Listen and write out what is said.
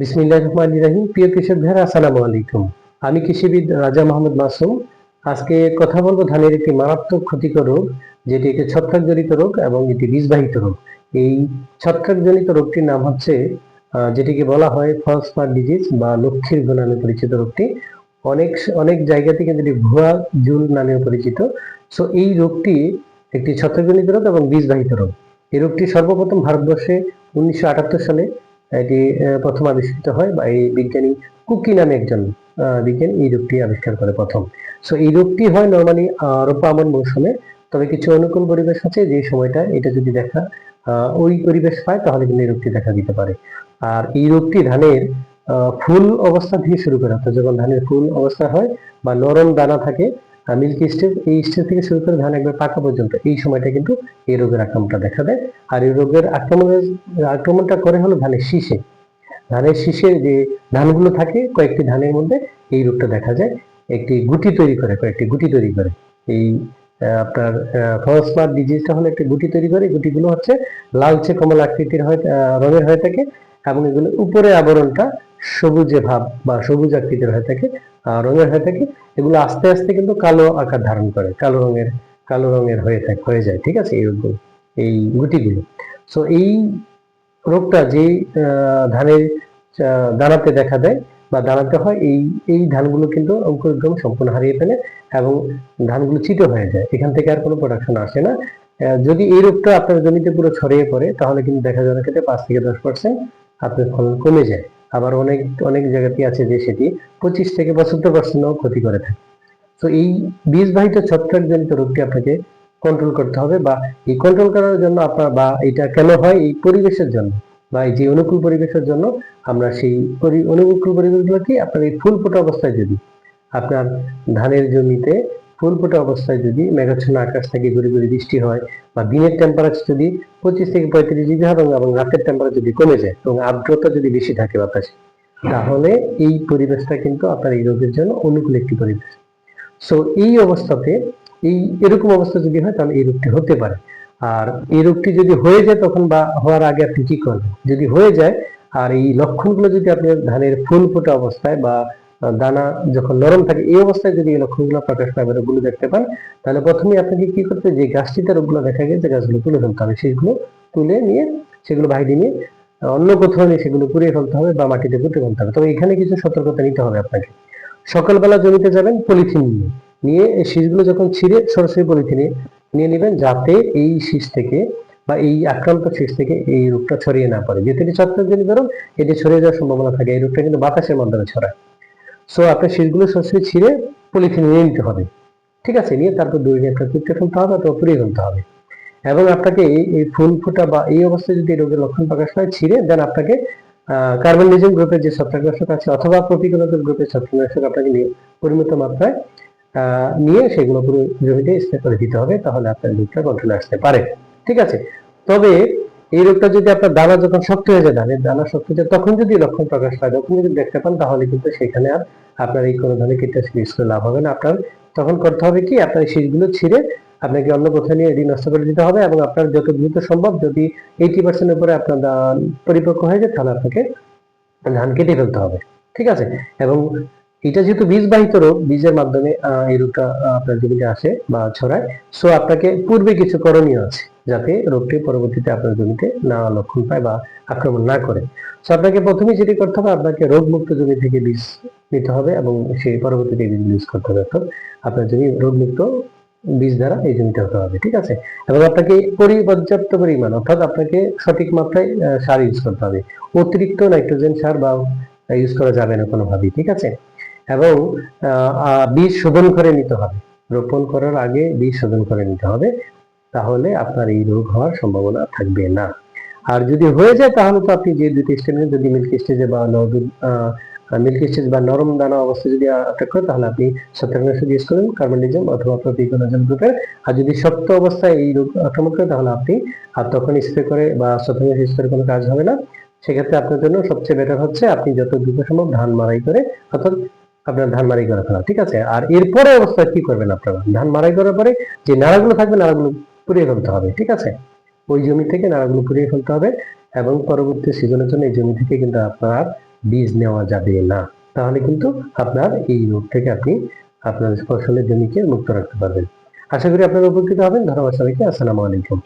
বিসমিল্লাহ রহমান রাহিম। প্রিয় কৃষক আসসালামু আলাইকুম। আমি কৃষিবিদ রাজা মাসুম। আজকে কথা বলব ধানের একটি মারাত্মক ক্ষতিকর রোগ, যেটি একটি ছত্রাকজনিত রোগ এবং এটি বীজবাহিত রোগ। এই ছত্রাকজনিত রোগটির নাম হচ্ছে যেটিকে বলা হয় ফলস পার ডিজিজ বা লক্ষ্মীর ঘু নামে পরিচিত রোগটি। অনেক অনেক জায়গা থেকে যেটি ভুয়া জুল নামে পরিচিত। সো এই রোগটি একটি ছত্রাকজনিত রোগ এবং বীজবাহিত রোগ। এই রোগটি সর্বপ্রথম ভারতবর্ষে উনিশশো আটাত্তর সালে এটি প্রথম আবিষ্কৃত হয় বা এই বিজ্ঞানী কুকি নামে একজন বিজ্ঞানী এই রোগটি আবিষ্কার করে প্রথম। সো এই রোগটি হয় নর্মালি রোপা আমন মৌসুমে। তবে কিছু অনুকূল পরিবেশ আছে, যে সময়টা এটা যদি দেখা ওই পরিবেশ পায়, তাহলে কিন্তু এই রোগটি দেখা দিতে পারে। আর এই রোগটি ধানের ফুল অবস্থা থেকে শুরু করে, অর্থাৎ যখন ধানের ফুল অবস্থা হয় বা নরম দানা থাকে মিল্কি স্টেজ এই স্টেজ থেকে শুরু করে ধান একবার পাকা পর্যন্ত, এই সময়টা কিন্তু এই রোগের আক্রমণটা দেখা দেয়। আর এই রোগের আক্রমণের, আক্রমণটা করে হলো ধানের শীষে। ধানের শীষে যে ধানগুলো থাকে, কয়েকটি ধানের মধ্যে এই রোগটা দেখা যায়। একটি গুটি তৈরি করে, কয়েকটি গুটি তৈরি করে। এই আপনার ফলসমার ডিজিজটা হলো একটি গুটি তৈরি করে গুটিগুলো হচ্ছে লালচে কমল আকৃতির হয় রঙের হয়ে থাকে এবং এগুলো উপরে আবরণটা সবুজে ভাব বা সবুজ আকৃতির হয়ে থাকে রঙের হয়ে থাকে, এগুলো আস্তে আস্তে কিন্তু কালো আকার ধারণ করে, কালো রঙের কালো রঙের হয়ে থাকে, হয়ে যায়, ঠিক আছে? এই রোগগুলো এই গুটিগুলো। সো এই রোগটা যে ধানের দানাতে দেখা দেয় বা দানাতে হয়, এই এই ধানগুলো কিন্তু অঙ্কুরোদ্গম সম্পূর্ণ হারিয়ে ফেলে এবং ধানগুলো চিটো হয়ে যায়। এখান থেকে আর কোনো প্রোডাকশন আসে না। যদি এই রোগটা আপনার জমিতে পুরো ছড়িয়ে পড়ে, তাহলে কিন্তু দেখা যাবে ক্ষেত্রে পাঁচ থেকে দশ পার্সেন্ট আপনার ফলন কমে যায়। আবার অনেক অনেক জায়গাতে আছে যে সেটি পঁচিশ থেকে পঁচাত্তর পার্সেন্টও ক্ষতি করে থাকে। তো এই বীজবাহিত ছত্রাকজনিত রোগটি আপনাকে কন্ট্রোল করতে হবে বা এই কন্ট্রোল করার জন্য আপনার বা এটা কেন হয় এই পরিবেশের জন্য বা এই যে অনুকূল পরিবেশের জন্য আমরা সেই অনুকূল পরিবেশগুলো কি আপনার এই ফুল ফোটা অবস্থায় যদি আপনার ধানের জমিতে ফুল ফোটা অবস্থায় যদি মেঘাচ্ছন্ন আকাশ থেকে গুড়ি গুড়ি বৃষ্টি হয় বা দিনের টেম্পারেচার যদি পঁচিশ থেকে পঁয়ত্রিশ ডিগ্রি হয় এবং- রাতের টেম্পারেচার যদি কমে যায় এবং আর্দ্রতা যদি বেশি থাকে বাতাসে, তাহলে এই পরিবেশটা কিন্তু আপনার এই রোগের জন্য অনুকূল একটি পরিবেশ। সো এই অবস্থাতে এই এরকম অবস্থা যদি হয়, তাহলে এই রোগটি হতে পারে। আর এই রোগটি যদি হয়ে যায় তখন বা হওয়ার আগে আপনি কি করবেন? যদি হয়ে যায়, আর এই লক্ষণগুলো যদি আপনার ধানের ফুল ফোটা অবস্থায় বা দানা যখন নরম থাকে, এই অবস্থায় যদি এই লক্ষণগুলো প্রকাশ পায় রোগগুলো দেখতে পান, তাহলে প্রথমে আপনাকে কি করতে যে গাছটিতে রোগগুলো দেখা গেছে, গাছগুলো তুলে ফেলতে হবে। সেগুলো তুলে নিয়ে, সেগুলো বাইরে নিয়ে অন্য কোথাও নিয়ে সেগুলো পুড়িয়ে ফেলতে হবে বা মাটিতে পুঁতে ফেলতে হবে। তবে এখানে কিছু সতর্কতা নিতে হবে আপনাকে। সকালবেলা জমিতে যাবেন, পলিথিন নিয়ে নিয়ে এই শীষগুলো যখন ছিঁড়ে সরাসরি পলিথিনে নিয়ে নেবেন, যাতে এই শীষ থেকে বা এই আক্রান্ত শীষ থেকে এই রোগটা ছড়িয়ে না পড়ে। যেহেতু এটি ছত্রাকজনিত রোগ এটি ছড়িয়ে যাওয়ার সম্ভাবনা থাকে। এই রোগটা কিন্তু বাতাসের মাধ্যমে ছড়ায়। সো আপনার শীষগুলো সরাসরি ছিঁড়ে পলিথিনে নিয়ে নিতে হবে। ঠিক আছে? নিয়ে তারপর দই আপনার কুটতে ফেলতে হবে অথবা পুড়িয়ে ফেলতে হবে। এবং আপনাকে এই ফুল ফোটা বা এই অবস্থায় যদি রোগের লক্ষণ প্রকাশ পায় ছিঁড়ে দেন আপনাকে কার্বনলিজম গ্রুপের যে ছত্রাকনাশক আছে অথবা প্রতিকূলতার গ্রুপের ছত্রাকনাশক আপনাকে নিয়ে পরিমিত মাত্রায় নিয়ে সেগুলো পুরো জমিতে স্প্রে করে দিতে হবে, তাহলে আপনার রোগটা কন্ট্রোলে আসতে পারে। ঠিক আছে? তবে এই রোগটা যদি আপনার দানা যখন শক্ত হয়ে যায় ধানের দানা শক্ত হয়ে যায়, তখন যদি লক্ষণ প্রকাশ পায় তখন যদি দেখতে পান, তাহলে কিন্তু সেখানে আর আপনার এই কোনো ধরনের কীটনাশক ইউজ করে লাভ হবে না। আপনার তখন করতে হবে কি? আপনার শীষগুলো ছিঁড়ে আপনাকে অন্য কোথাও নিয়ে এটি নষ্ট করে দিতে হবে এবং আপনার যত দ্রুত সম্ভব যদি এইটি পার্সেন্টের উপরে আপনার পরিপক্ক হয়ে যায়, তাহলে আপনাকে ধান কেটে ফেলতে হবে। ঠিক আছে? এবং এটা যেহেতু বীজবাহিত রোগ, বীজের মাধ্যমে এই রোগটা আপনার জমিতে আসে বা ছড়ায়। সো আপনাকে পূর্বে কিছু করণীয় আছে যাতে রোগটি পরবর্তীতে আপনার জমিতে না লক্ষণ পায় বা আক্রমণ না করে। সো আপনাকে প্রথমে যেটি করতে হবে, আপনাকে রোগমুক্ত জমি থেকে বীজ নিতে হবে এবং সেই পরবর্তীতে বীজ ইউজ করতে হবে। অর্থাৎ আপনার জমি রোগমুক্ত বীজ দ্বারা এই জমিতে হতে হবে, ঠিক আছে? এবং আপনাকে পরি- পর্যাপ্ত পরিমাণ, অর্থাৎ আপনাকে সঠিক মাত্রায় সার ইউজ করতে হবে। অতিরিক্ত নাইট্রোজেন সার বা ইউজ করা যাবে না কোনোভাবেই, ঠিক আছে? এবং বীজ শোধন করে নিতে হবে। রোপণ করার আগে বীজ শোধন করে নিতে হবে, তাহলে আপনার এই রোগ হওয়ার সম্ভাবনা থাকবে না। আর যদি হয়ে যায়, তাহলে তো আপনি যে দুটি স্টেজে যদি মিল্ক স্টেজে বা মিল্ক স্টেজ বা নরম দানা অবস্থায় যদি অ্যাটাক করে, তাহলে আপনি ছত্রাকনাশক ইউজ করুন কার্বনিজম অথবা প্রতিকোনাজম গ্রুপের আর যদি শক্ত অবস্থায় এই রোগ আক্রমণ করে, তাহলে আপনি আর তখন স্প্রে করে বা ছত্রাকনাশক স্প্রে কোনো কাজ হবে না। সেক্ষেত্রে আপনার জন্য সবচেয়ে বেটার হচ্ছে, আপনি যত দ্রুত সম্ভব ধান মারাই করে, অর্থাৎ আপনার ধান মারাই করে ফেলা ঠিক আছে? আর এরপরে অবস্থা কি করবেন আপনারা? ধান মারাই করার পরে যে নাড়াগুলো থাকবে, নাড়াগুলো পুড়িয়ে ফেলতে হবে, ঠিক আছে? ওই জমি থেকে নাড়াগুলো পুড়িয়ে ফেলতে হবে এবং পরবর্তী সিজনের জন্য এই জমি থেকে কিন্তু আপনার বীজ নেওয়া যাবে না। তাহলে কিন্তু আপনার এই রোগ থেকে আপনি আপনার ফসলের জমিকে মুক্ত রাখতে পারবেন। আশা করি আপনারা উপকৃত হবেন। ধন্যবাদ সবাইকে। আসসালামু আলাইকুম।